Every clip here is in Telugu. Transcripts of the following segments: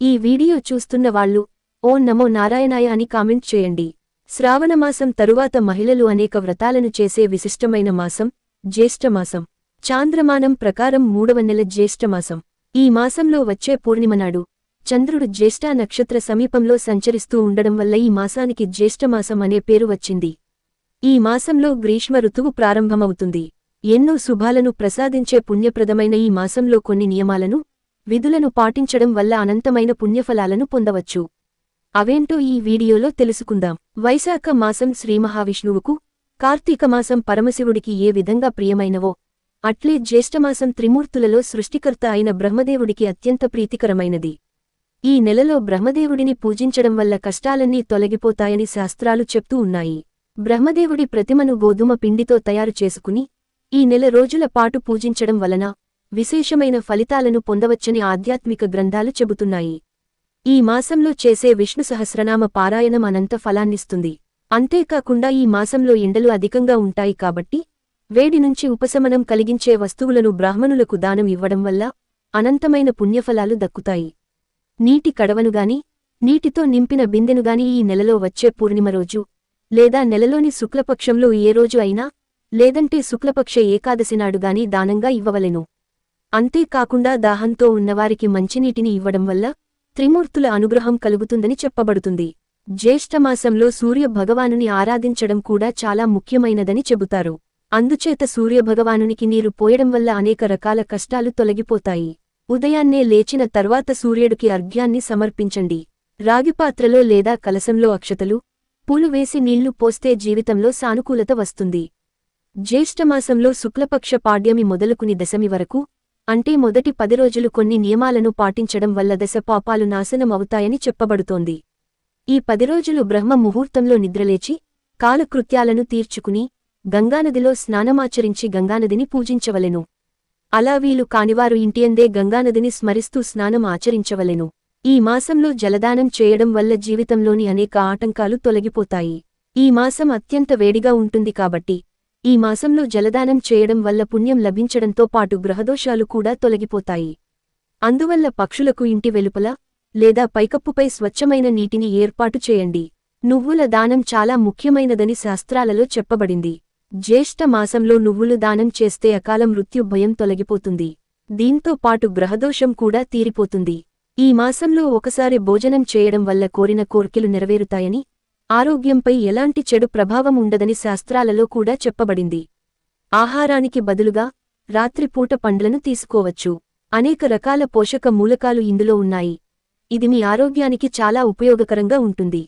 ఈ వీడియో చూస్తున్న వాళ్ళు ఓ నమో నారాయణాయ అని కామెంట్ చేయండి. శ్రావణమాసం తరువాత మహిళలు అనేక వ్రతాలను చేసే విశిష్టమైన మాసం జ్యేష్ఠమాసం చాంద్రమానం ప్రకారం మూడవ నెల జ్యేష్ఠమాసం ఈ మాసంలో వచ్చే పూర్ణిమనాడు చంద్రుడు జ్యేష్ఠ నక్షత్ర సమీపంలో సంచరిస్తూ ఉండడం వల్ల ఈ మాసానికి జ్యేష్ఠమాసం అనే పేరు వచ్చింది. ఈ మాసంలో గ్రీష్మ ఋతువు ప్రారంభమవుతుంది. ఎన్నో శుభాలను ప్రసాదించే పుణ్యప్రదమైన ఈ మాసంలో కొన్ని నియమాలను విధులను పాటించడం వల్ల అనంతమైన పుణ్యఫలాలను పొందవచ్చు. అవేంటో ఈ వీడియోలో తెలుసుకుందాం. వైశాఖ మాసం శ్రీమహావిష్ణువుకు కార్తీక మాసం పరమశివుడికి ఏ విధంగా ప్రియమైనవో అట్లే జ్యేష్ఠమాసం త్రిమూర్తులలో సృష్టికర్త అయిన బ్రహ్మదేవుడికి అత్యంత ప్రీతికరమైనది. ఈ నెలలో బ్రహ్మదేవుడిని పూజించడం వల్ల కష్టాలన్నీ తొలగిపోతాయని శాస్త్రాలు చెప్తూ ఉన్నాయి. బ్రహ్మదేవుడి ప్రతిమను గోధుమ పిండితో తయారు చేసుకుని ఈ నెల రోజుల పాటు పూజించడం వలన విశేషమైన ఫలితాలను పొందవచ్చని ఆధ్యాత్మిక గ్రంథాలు చెబుతున్నాయి. ఈ మాసంలో చేసే విష్ణు సహస్రనామ పారాయణం అనంత ఫలాన్నిస్తుంది. అంతేకాకుండా ఈ మాసంలో ఎండలు అధికంగా ఉంటాయి కాబట్టి వేడి నుంచి ఉపశమనం కలిగించే వస్తువులను బ్రాహ్మణులకు దానం ఇవ్వడం వల్ల అనంతమైన పుణ్యఫలాలు దక్కుతాయి. నీటి కడవనుగాని నీటితో నింపిన బిందెనుగాని ఈ నెలలో వచ్చే పూర్ణిమ రోజు లేదా నెలలోని శుక్లపక్షంలో ఏ రోజు అయినా లేదంటే శుక్లపక్ష ఏకాదశి నాడుగాని దానంగా ఇవ్వవలెను. అంతేకాకుండా దాహంతో ఉన్నవారికి మంచినీటిని ఇవ్వడం వల్ల త్రిమూర్తుల అనుగ్రహం కలుగుతుందని చెప్పబడుతుంది. జ్యేష్ఠమాసంలో సూర్య భగవానుని ఆరాధించడం కూడా చాలా ముఖ్యమైనదని చెబుతారు. అందుచేత సూర్యభగవానునికి నీరు పోయడం వల్ల అనేక రకాల కష్టాలు తొలగిపోతాయి. ఉదయాన్నే లేచిన తర్వాత సూర్యుడికి అర్ఘ్యాన్ని సమర్పించండి. రాగిపాత్రలో లేదా కలసంలో అక్షతలు పూలు వేసి నీళ్ళు పోస్తే జీవితంలో సానుకూలత వస్తుంది. జ్యేష్ఠమాసంలో శుక్లపక్ష పాడ్యమి మొదలుకుని దశమి వరకు అంటే మొదటి పది రోజులు కొన్ని నియమాలను పాటించడం వల్ల దశ పాపాలు నాశనం అవుతాయని చెప్పబడుతోంది. ఈ పది రోజులు బ్రహ్మ ముహూర్తంలో నిద్రలేచి కాలకృత్యాలను తీర్చుకుని గంగానదిలో స్నానమాచరించి గంగానదిని పూజించవలెను. అలా వీలు కానివారు ఇంటియందే గంగానదిని స్మరిస్తూ స్నానం ఆచరించవలెను. ఈ మాసంలో జలదానం చేయడం వల్ల జీవితంలోని అనేక ఆటంకాలు తొలగిపోతాయి. ఈ మాసం అత్యంత వేడిగా ఉంటుంది కాబట్టి ఈ మాసంలో జలదానం చేయడం వల్ల పుణ్యం లభించడంతో పాటు గ్రహదోషాలు కూడా తొలగిపోతాయి. అందువల్ల పక్షులకు ఇంటి వెలుపల లేదా పైకప్పుపై స్వచ్ఛమైన నీటిని ఏర్పాటు చేయండి. నువ్వుల దానం చాలా ముఖ్యమైనదని శాస్త్రాలలో చెప్పబడింది. జ్యేష్ఠ మాసంలో నువ్వులు దానం చేస్తే అకాల మృత్యు భయం తొలగిపోతుంది. దీంతో పాటు గ్రహదోషం కూడా తీరిపోతుంది. ఈ మాసంలో ఒకసారి భోజనం చేయడం వల్ల కోరిన కోర్కెలు నెరవేరుతాయని ఆరోగ్యంపై ఎలాంటి చెడు ప్రభావం ఉండదని శాస్త్రాలలో కూడా చెప్పబడింది. ఆహారానికి బదులుగా రాత్రిపూట పండ్లను తీసుకోవచ్చు. అనేక రకాల పోషక మూలకాలు ఇందులో ఉన్నాయి. ఇది మీ ఆరోగ్యానికి చాలా ఉపయోగకరంగా ఉంటుంది.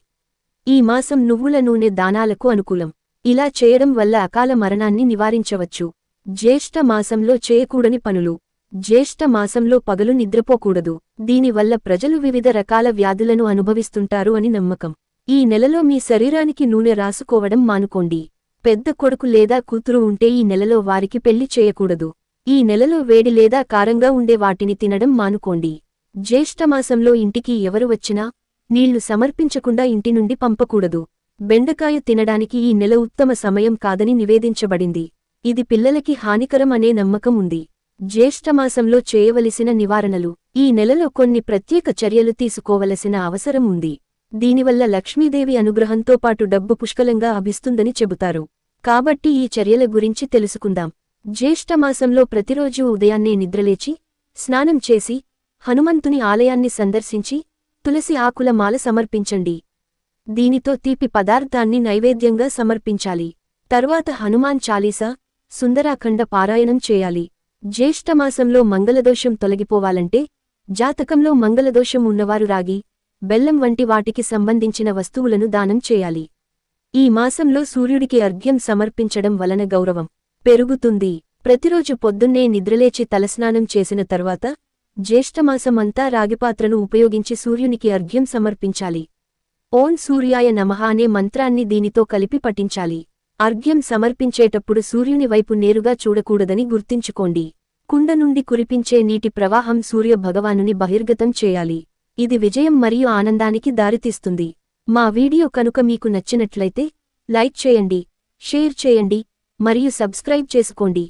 ఈ మాసం నువ్వుల నూనె దానాలకు అనుకూలం. ఇలా చేయడం వల్ల అకాల మరణాన్ని నివారించవచ్చు. జ్యేష్ఠ మాసంలో చేయకూడని పనులు. జ్యేష్ఠ మాసంలో పగలు నిద్రపోకూడదు. దీనివల్ల ప్రజలు వివిధ రకాల వ్యాధులను అనుభవిస్తుంటారు అని నమ్మకం. ఈ నెలలో మీ శరీరానికి నూనె రాసుకోవడం మానుకోండి. పెద్ద కొడుకు లేదా కూతురు ఉంటే ఈ నెలలో వారికి పెళ్ళి చేయకూడదు. ఈ నెలలో వేడి లేదా కారంగా ఉండే వాటిని తినడం మానుకోండి. జ్యేష్ఠమాసంలో ఇంటికి ఎవరు వచ్చినా నీళ్ళు సమర్పించకుండా ఇంటి నుండి పంపకూడదు. బెండకాయ తినడానికి ఈ నెల ఉత్తమ సమయం కాదని నివేదించబడింది. ఇది పిల్లలకి హానికరం అనే నమ్మకం ఉంది. జ్యేష్ఠమాసంలో చేయవలసిన నివారణలు. ఈ నెలలో కొన్ని ప్రత్యేక చర్యలు తీసుకోవలసిన అవసరం ఉంది. దీనివల్ల లక్ష్మీదేవి అనుగ్రహంతో పాటు డబ్బు పుష్కలంగా అభిస్తుందని చెబుతారు. కాబట్టి ఈ చర్యల గురించి తెలుసుకుందాం. జ్యేష్ఠమాసంలో ప్రతిరోజూ ఉదయాన్నే నిద్రలేచి స్నానం చేసి హనుమంతుని ఆలయాన్ని సందర్శించి తులసి ఆకుల మాల సమర్పించండి. దీనితో తీపి పదార్థాన్ని నైవేద్యంగా సమర్పించాలి. తర్వాత హనుమాన్ చాలీసా సుందరాఖండ పారాయణం చేయాలి. జ్యేష్ఠమాసంలో మంగళదోషం తొలగిపోవాలంటే జాతకంలో మంగళదోషం ఉన్నవారు రాగి బెల్లం వంటి వాటికి సంబంధించిన వస్తువులను దానం చేయాలి. ఈ మాసంలో సూర్యుడికి అర్ఘ్యం సమర్పించడం వలన గౌరవం పెరుగుతుంది. ప్రతిరోజు పొద్దున్నే నిద్రలేచి తలస్నానం చేసిన తర్వాత జ్యేష్ఠమాసమంతా రాగిపాత్రను ఉపయోగించి సూర్యునికి అర్ఘ్యం సమర్పించాలి. ఓం సూర్యాయ నమః అనే మంత్రాన్ని దీనితో కలిపి పఠించాలి. అర్ఘ్యం సమర్పించేటప్పుడు సూర్యుని వైపు నేరుగా చూడకూడదని గుర్తించుకోండి. కుండ నుండి కురిపించే నీటి ప్రవాహం సూర్య భగవానుని బహిర్గతం చేయాలి. ఇది విజయం మరియు ఆనందానికి దారితీస్తుంది. మా వీడియో కనుక మీకు నచ్చినట్లయితే లైక్ చేయండి షేర్ చేయండి మరియు సబ్స్క్రైబ్ చేసుకోండి.